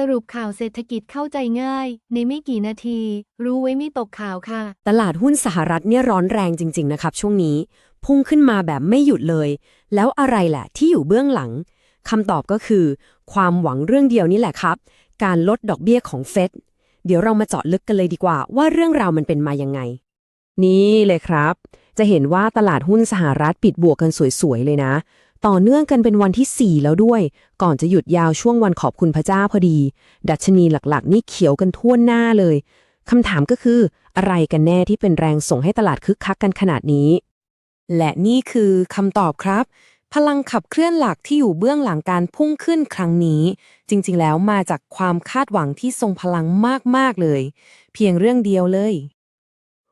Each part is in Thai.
สรุปข่าวเศรษฐกิจเข้าใจง่าย ในไม่กี่นาที รู้ไว้ไม่ตกข่าวค่ะ ตลาดหุ้นสหรัฐเนี่ยร้อนแรงจริง ๆ นะครับ ช่วงนี้ พุ่งขึ้นมาแบบไม่หยุดเลย แล้วอะไรแหละที่อยู่เบื้องหลังคำตอบก็คือ ความหวังเรื่องเดียวนี่แหละครับ การลดดอกเบี้ยของเฟดเดี๋ยวเรามาเจาะลึกกันเลยดีกว่า ว่าเรื่องราวมันเป็นมายังไง นี่เลยครับ จะเห็นว่าตลาดหุ้นสหรัฐปิดบวกกันสวยๆเลยนะ ต่อเนื่องกันเป็นวันที่ 4 แล้วด้วย ก่อนจะหยุดยาวช่วงวันขอบคุณพระเจ้าพอดี ดัชนีหลักๆ นี่เขียวกันทั่วหน้าเลยคำถามก็คือ อะไรกันแน่ที่เป็นแรงส่งให้ตลาดคึกคักกันขนาดนี้ และนี่คือคำตอบครับ พลังขับเคลื่อนหลักที่อยู่เบื้องหลังการพุ่งขึ้นครั้งนี้ จริงๆ แล้วมาจากความคาดหวังที่ทรงพลังมากๆเลย เพียงเรื่องเดียวเลย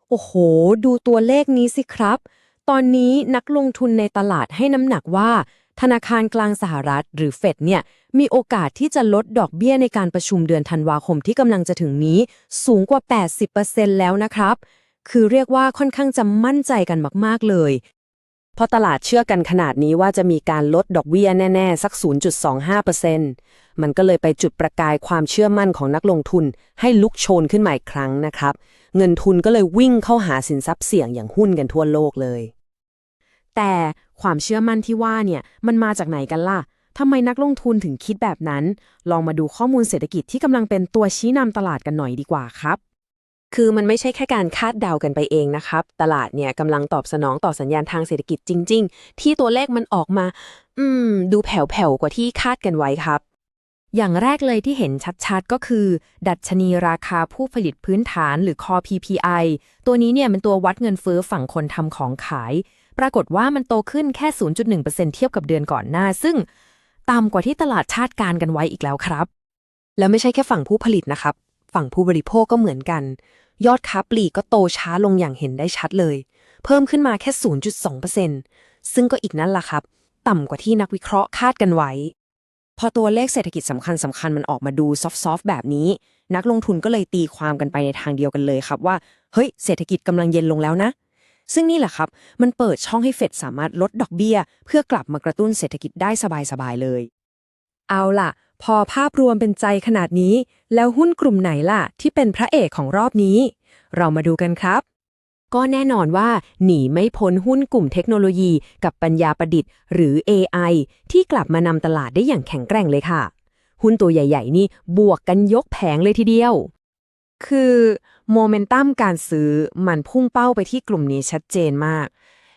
โอ้โห ดูตัวเลขนี้สิครับ ตอนนี้นักลงทุนในตลาดให้น้ำหนักว่า ธนาคารกลางสหรัฐหรือเฟดเนี่ยมีโอกาสที่จะลดดอกเบี้ยในการประชุมเดือนธันวาคมที่กำลังจะถึงนี้ สูงกว่า 80%แล้วนะครับ คือเรียกว่าค่อนข้างจะมั่นใจกันมาก ๆ เลย เพราะตลาดเชื่อกันขนาดนี้ว่าจะมีการลดดอกเบี้ยแน่ ๆ สัก 0.25%มันก็เลยไปจุดประกายความเชื่อมั่นของนักลงทุน ให้ลุกโชนขึ้นมาอีกครั้งนะครับ เงินทุนก็เลยวิ่งเข้าหาสินทรัพย์เสี่ยงอย่างหุ้นกันทั่วโลกเลย แต่ความเชื่อมั่นที่ว่าเนี่ยมันมาจากไหนกันล่ะทำไมนักลงทุนถึงคิดแบบนั้น ลองมาดูข้อมูลเศรษฐกิจที่กำลังเป็นตัวชี้นำตลาดกันหน่อยดีกว่าครับ คือมันไม่ใช่แค่การคาดเดากันไปเองนะครับ ตลาดเนี่ยกำลังตอบสนองต่อสัญญาณทางเศรษฐกิจจริง ๆ ที่ตัวเลขมันออกมา อืม ดูแผ่วๆกว่าที่คาดกันไว้ครับ อย่างแรกเลยที่เห็นชัดๆ ก็คือ ดัชนีราคาผู้ผลิตพื้นฐานหรือ Core PPI ตัวนี้เนี่ยเป็นตัววัดเงินเฟ้อฝั่งคนทำของขาย ปรากฏว่ามันโตขึ้นแค่ 0.1%เทียบกับเดือนก่อนหน้า ซึ่งต่ำกว่าที่ตลาดชาติการกันไว้อีกแล้วครับ แล้วไม่ใช่แค่ฝั่งผู้ผลิตนะครับ ฝั่งผู้บริโภคก็เหมือนกัน ยอดค้าปลีกก็โตช้าลงอย่างเห็นได้ชัดเลย เพิ่มขึ้นมาแค่ 0.2%ซึ่งก็อีกนั่นล่ะครับ ต่ำกว่าที่นักวิเคราะห์คาดกันไว้ พอตัวเลขเศรษฐกิจสำคัญสำคัญมันออกมาดูซอฟต์ๆแบบนี้ นักลงทุนก็เลยตีความกันไปในทางเดียวกันเลยครับว่า เฮ้ย เศรษฐกิจกำลังเย็นลงแล้วนะซึ่งนี่แหละครับ มันเปิดช่องให้เฟดสามารถลดดอกเบี้ย เพื่อกลับมากระตุ้นเศรษฐกิจได้สบายๆเลย เอาล่ะ พอภาพรวมเป็นใจขนาดนี้ แล้วหุ้นกลุ่มไหนล่ะ ที่เป็นพระเอกของรอบนี้ เรามาดูกันครับ ก็แน่นอนว่า หนีไม่พ้นหุ้นกลุ่มเทคโนโลยีกับปัญญาประดิษฐ์ หรือ AI ที่กลับมานำตลาดได้อย่างแข็งแกร่งเลยค่ะ หุ้นตัวใหญ่ ๆ นี่บวกกันยกแผงเลยทีเดียว คือโมเมนตัมการซื้อมันพุ่งเป้าไปที่กลุ่มนี้ชัดเจนมาก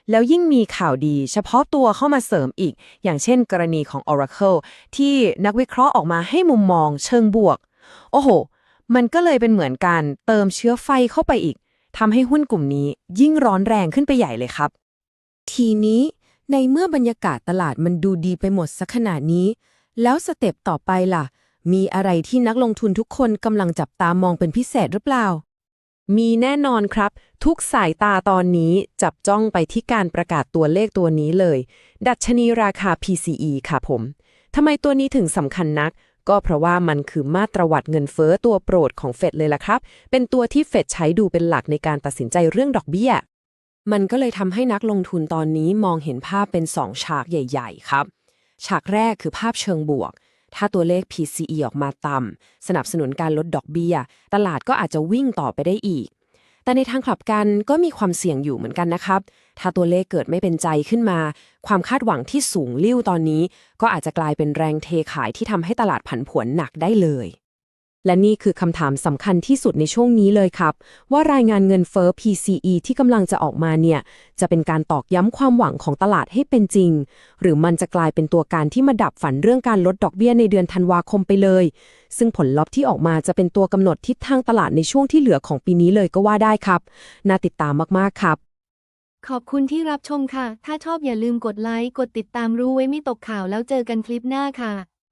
แล้วยิ่งมีข่าวดีเฉพาะตัวเข้ามาเสริมอีก อย่างเช่นกรณีของ Oracle ที่นักวิเคราะห์ออกมาให้มุมมองเชิงบวก โอ้โห มันก็เลยเป็นเหมือนการเติมเชื้อไฟเข้าไปอีกทำให้หุ้นกลุ่มนี้ยิ่งร้อนแรงขึ้นไปใหญ่เลยครับ ทีนี้ในเมื่อบรรยากาศตลาดมันดูดีไปหมดสักขนาดนี้ แล้วสเต็ปต่อไปล่ะ มีอะไรที่นักลงทุนทุกคนกำลังจับตามองเป็นพิเศษหรือเปล่า มีแน่นอนครับ ทุกสายตาตอนนี้จับจ้องไปที่การประกาศตัวเลขตัวนี้เลย ดัชนีราคา PCE ค่ะผมทำไมตัวนี้ถึงสำคัญนัก ก็เพราะว่ามันคือมาตรวัดเงินเฟ้อตัวโปรดของเฟดเลยล่ะครับ เป็นตัวที่เฟดใช้ดูเป็นหลักในการตัดสินใจเรื่องดอกเบี้ย มันก็เลยทำให้นักลงทุนตอนนี้มองเห็นภาพเป็น2ฉากใหญ่ ๆ ครับ ฉากแรกคือภาพเชิงบวก ถ้าตัวเลข PCE ออกมาต่ำสนับสนุนการลดดอกเบี้ย ตลาดก็อาจจะวิ่งต่อไปได้อีก แต่ในทางกลับกันก็มีความเสี่ยงอยู่เหมือนกันนะครับ ถ้าตัวเลขเกิดไม่เป็นใจขึ้นมา ความคาดหวังที่สูงลิ่วตอนนี้ ก็อาจจะกลายเป็นแรงเทขายที่ทำให้ตลาดผันผวนหนักได้เลย และนี่คือคำถามสำคัญที่สุดในช่วงนี้เลยครับ ว่ารายงานเงินเฟ้อ PCE ที่กำลังจะออกมาเนี่ย จะเป็นการตอกย้ำความหวังของตลาดให้เป็นจริง หรือมันจะกลายเป็นตัวการที่มาดับฝันเรื่องการลดดอกเบี้ยในเดือนธันวาคมไปเลย ซึ่งผลลัพธ์ที่ออกมาจะเป็นตัวกำหนดทิศทางตลาดในช่วงที่เหลือของปีนี้เลยก็ว่าได้ครับ น่าติดตามมากๆครับขอบคุณที่รับชมค่ะ ถ้าชอบอย่าลืมกดไลค์ กดติดตามรู้ไว้ไม่ตกข่าวแล้วเจอกันคลิปหน้าค่ะ